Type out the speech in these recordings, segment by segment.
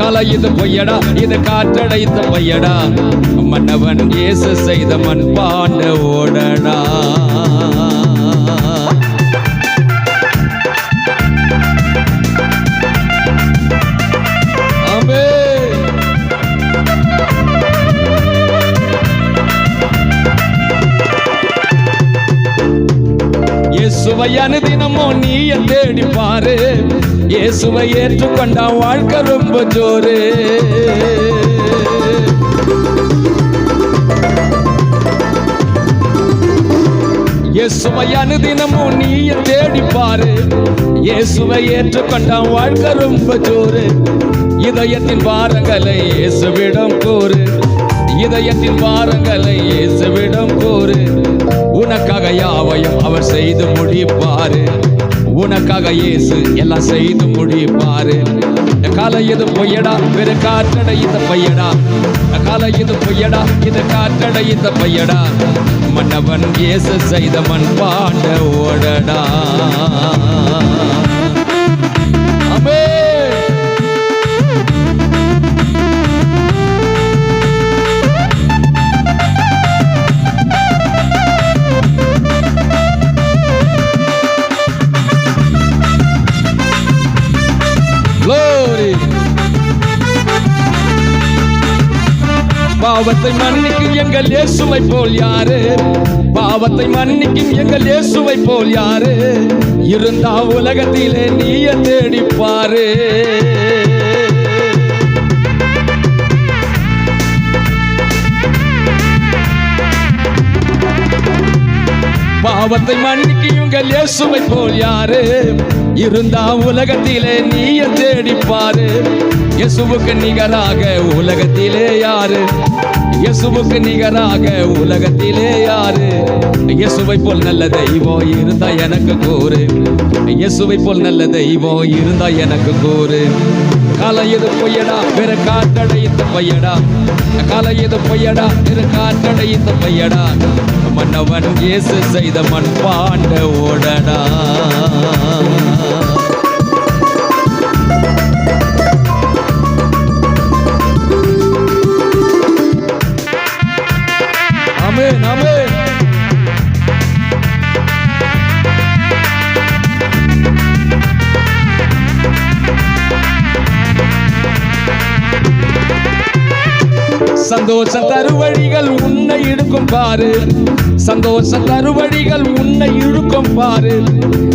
கலை இது பொய்யடா இது காற்றடைத்த பையடா மன்னவன் இயேசு செய்த மண் ஓடடா. இயேசுவை தினமும் நீய தேடி பாரு. இயேசுவை ஏற்றுக்கொண்டா வாழ்க்கை ரொம்ப ஜோரு. இயேசுவை தினமும் நீய தேடி பாரு. இயேசுவை ஏற்றுக்கொண்டா வாழ்க்கை ரொம்ப ஜோரு. இதயத்தின் பாரங்களை இயேசுவிடம் கூறு. இதயத்தின் பாரங்களை இயேசுவிடம் கூறு. செய்து முடிப்பாரு. உனக்காக இயேசு எல்லாம் செய்து முடிப்பாரு. காலை இது பொய்யடா வெறு காற்றடை இந்த பையடா காலை இது பொய்யடா இது காற்றடை இந்த பையடா மன்னவன் இயேசு செய்த மண் பாண்ட ஓடடா. பாவத்தை மன்னிக்கும் எங்கள் இயேசுவை போல் யாரு? பாவத்தை மன்னிக்கும் எங்கள் இயேசுவை போல் யாரு? இருந்தா உலகத்திலே நீய தேடிப்பாரு. பாவத்தை மன்னிக்கும் எங்கள் இயேசுவை போல் யாரு? இருந்தா உலகத்திலே நீய தேடிப்பாரு. இயேசுவுக்கு நிகராக உலகத்திலே யாரு? இயேசுவுக்கு நிகராக உலகத்திலே யாரு? இயேசுவை போல் நல்ல தெய்வம் இருந்தா எனக்கு கூறு. இயேசுவை போல் நல்ல தெய்வம் இருந்தா எனக்கு கூறு. காலை எது பொய்யடா? பிற காற்றடைத்த பையடா. காலை எது பொய்யடா? பிற காற்றடைத்த பையடா. மன்னவன் இயேசு செய்த மண் பாண்ட ஓடடா சந்தோஷ தருவழிகள் உன்னை இழுக்கும் பாரு. சந்தோஷ தருவழிகள் உன்னை இழுக்கும் பாரு.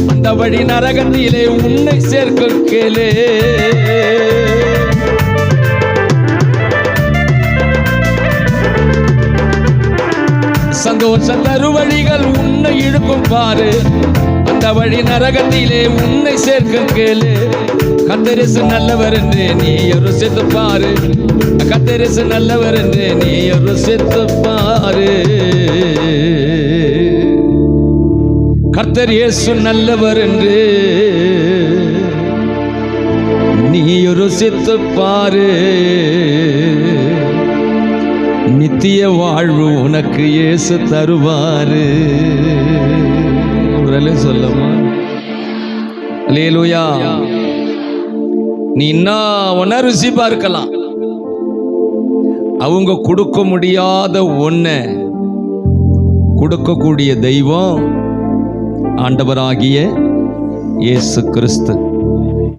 அந்த வழி நரகத்திலே உன்னை சேர்க்க கேளே. சந்தோஷ தருவழிகள் உன்னை இழுக்கும் பாரு. அந்த வழி நரகத்திலே உன்னை சேர்க்க கேளு. கத்தரிசு நல்லவர் என்று நீ ருசித்து பாரு. கத்தரிசு நல்லவர் என்று நீ ருசித்து பாரு கர்த்தர் இயேசு நல்லவர் என்று நீ ருசித்து பாரு நித்திய வாழ்வு உனக்கு இயேசு தருவாரு. ஒரு சொல்லமா லேலுயா நீ இன்னும் ஒன்ன ருசி பார்க்கலாம் அவங்க கொடுக்க முடியாத ஒன்ன கொடுக்கக்கூடிய தெய்வம் ஆண்டவராகிய இயேசு கிறிஸ்து.